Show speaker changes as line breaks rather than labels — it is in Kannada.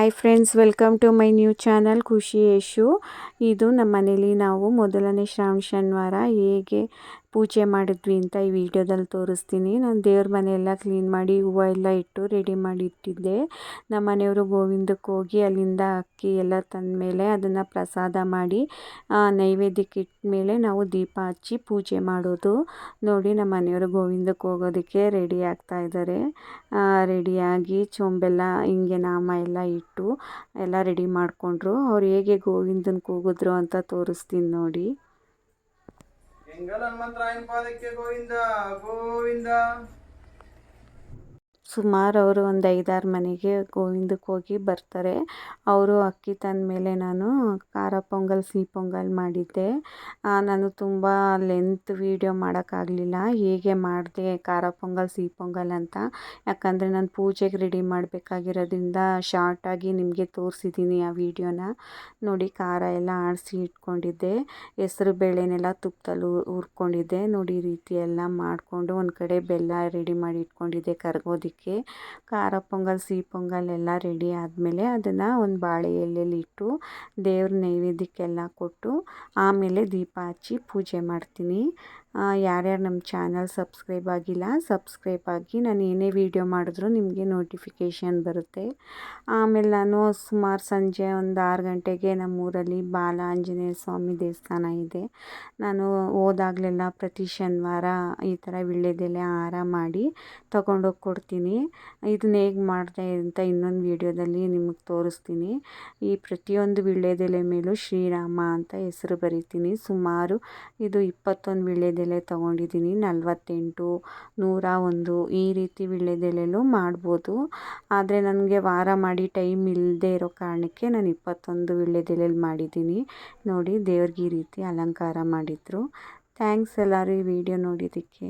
Hi friends welcome to my new channel Khushi Yashu ಇದು ನಮ್ಮ ಮನೇಲಿ ನಾವು ಮೊದಲನೇ ಶ್ರಾವಣ ಶನಿವಾರ ಹೇಗೆ ಪೂಜೆ ಮಾಡಿದ್ವಿ ಅಂತ ಈ ವಿಡಿಯೋದಲ್ಲಿ ತೋರಿಸ್ತೀನಿ. ನಾನು ದೇವ್ರ ಮನೆಯೆಲ್ಲ ಕ್ಲೀನ್ ಮಾಡಿ ಹೂವು ಎಲ್ಲ ಇಟ್ಟು ರೆಡಿ ಮಾಡಿ ಇಟ್ಟಿದ್ದೆ. ನಮ್ಮ ಮನೆಯವರು ಗೋವಿಂದಕ್ಕೆ ಹೋಗಿ ಅಲ್ಲಿಂದ ಅಕ್ಕಿ ಎಲ್ಲ ತಂದ ಮೇಲೆ ಅದನ್ನು ಪ್ರಸಾದ ಮಾಡಿ ನೈವೇದ್ಯಕ್ಕೆ ಇಟ್ಟ ಮೇಲೆ ನಾವು ದೀಪ ಹಚ್ಚಿ ಪೂಜೆ ಮಾಡೋದು. ನೋಡಿ, ನಮ್ಮ ಮನೆಯವರು ಗೋವಿಂದಕ್ಕೆ ಹೋಗೋದಕ್ಕೆ ರೆಡಿ ಆಗ್ತಾ ಇದ್ದಾರೆ. ರೆಡಿಯಾಗಿ ಚೊಂಬೆಲ್ಲ, ಹಿಂಗೆ ನಾಮ ಎಲ್ಲ ಇಟ್ಟು ಎಲ್ಲ ರೆಡಿ ಮಾಡಿಕೊಂಡ್ರು. ಅವ್ರು ಹೇಗೆ ಗೋವಿಂದನ ಕೂಗಿದ್ರು ಅಂತ ತೋರಿಸ್ತೀನಿ ನೋಡಿ.
ಎಂಗಲ್ ಹನುಮಂತರಾಯನ ಪಾದಕ್ಕೆ ಗೋವಿಂದ ಗೋವಿಂದ
ಸುಮಾರು ಅವರು ಒಂದು ಐದಾರು ಮನೆಗೆ ಗೋವಿಂದಕ್ಕೆ ಹೋಗಿ ಬರ್ತಾರೆ. ಅವರು ಅಕ್ಕಿ ತಂದ ಮೇಲೆ ನಾನು ಖಾರ ಪೊಂಗಲ್, ಸಿಹಿ ಪೊಂಗಲ್ ಮಾಡಿದ್ದೆ. ನಾನು ತುಂಬ ಲೆಂತ್ ವೀಡಿಯೋ ಮಾಡೋಕ್ಕಾಗಲಿಲ್ಲ ಹೇಗೆ ಮಾಡಿದೆ ಖಾರ ಪೊಂಗಲ್, ಸಿಹಿ ಪೊಂಗಲ್ ಅಂತ. ಯಾಕಂದರೆ ನಾನು ಪೂಜೆಗೆ ರೆಡಿ ಮಾಡಬೇಕಾಗಿರೋದ್ರಿಂದ ಶಾರ್ಟಾಗಿ ನಿಮಗೆ ತೋರಿಸಿದ್ದೀನಿ ಆ ವಿಡಿಯೋನ ನೋಡಿ ಖಾರ ಎಲ್ಲ ಆಡಿಸಿ ಇಟ್ಕೊಂಡಿದ್ದೆ. ಹೆಸರು ಬೇಳೆನೆಲ್ಲ ತುಪ್ಪದಲ್ಲಿ ಹುರ್ಕೊಂಡಿದ್ದೆ. ನೋಡಿ ರೀತಿ ಎಲ್ಲ ಮಾಡಿಕೊಂಡು ಒಂದು ಕಡೆ ಬೆಲ್ಲ ರೆಡಿ ಮಾಡಿ ಇಟ್ಕೊಂಡಿದ್ದೆ ಕರ್ಗೋದಕ್ಕೆ. ಖಾರ ಪೊಂಗಲ್, ಸಿಹಿ ಪೊಂಗಲ್ ಎಲ್ಲ ರೆಡಿ ಆದಮೇಲೆ ಅದನ್ನು ಒಂದು ಬಾಳೆ ಎಲೆಯಲ್ಲಿ ಇಟ್ಟು ದೇವ್ರ ನೈವೇದ್ಯಕ್ಕೆಲ್ಲ ಕೊಟ್ಟು ಆಮೇಲೆ ದೀಪ ಹಚ್ಚಿ ಪೂಜೆ ಮಾಡ್ತೀನಿ. ಯಾರ್ಯಾರು ನಮ್ಮ ಚಾನಲ್ ಸಬ್ಸ್ಕ್ರೈಬ್ ಆಗಿಲ್ಲ, ಸಬ್ಸ್ಕ್ರೈಬ್ ಆಗಿ ನಾನು ಏನೇ ವೀಡಿಯೋ ಮಾಡಿದ್ರೂ ನಿಮಗೆ ನೋಟಿಫಿಕೇಷನ್ ಬರುತ್ತೆ. ಆಮೇಲೆ ನಾನು ಸುಮಾರು ಸಂಜೆ ಒಂದು ಆರು ಗಂಟೆಗೆ ನಮ್ಮೂರಲ್ಲಿ ಬಾಲ ಆಂಜನೇಯ ಸ್ವಾಮಿ ದೇವಸ್ಥಾನ ಇದೆ. ನಾನು ಹೋದಾಗಲೆಲ್ಲ ಪ್ರತಿ ಶನಿವಾರ ಈ ಥರ ವೀಳ್ಯದೆಲೆ ಹಾರ ಮಾಡಿ ತಗೊಂಡೋಗಿ ಕೊಡ್ತೀನಿ. ಇದನ್ನ ಹೇಗೆ ಮಾಡಿದೆ ಅಂತ ಇನ್ನೊಂದು ವೀಡಿಯೋದಲ್ಲಿ ನಿಮಗೆ ತೋರಿಸ್ತೀನಿ. ಈ ಪ್ರತಿಯೊಂದು ವೀಳ್ಯದೆಲೆ ಮೇಲೂ ಶ್ರೀರಾಮ ಅಂತ ಹೆಸರು ಬರಿತೀನಿ. ಸುಮಾರು ಇದು ಇಪ್ಪತ್ತೊಂದು ವೀಳ್ಯದೆಲೆ ತೊಗೊಂಡಿದ್ದೀನಿ ನಲವತ್ತೆಂಟು, ನೂರ ಒಂದು ಈ ರೀತಿ ವೀಳ್ಯದೆಲೆಲೂ ಮಾಡ್ಬೋದು. ಆದರೆ ನನಗೆ ವಾರ ಮಾಡಿ ಟೈಮ್ ಇಲ್ಲದೆ ಇರೋ ಕಾರಣಕ್ಕೆ ನಾನು ಇಪ್ಪತ್ತೊಂದು ವೀಳ್ಯದೆಲೆಯಲ್ಲಿ ಮಾಡಿದ್ದೀನಿ ನೋಡಿ ದೇವ್ರಿಗೆ ಈ ರೀತಿ ಅಲಂಕಾರ ಮಾಡಿದರು. ಥ್ಯಾಂಕ್ಸ್ ಎಲ್ಲರೂ ಈ ವಿಡಿಯೋ ನೋಡಿದ್ದಕ್ಕೆ.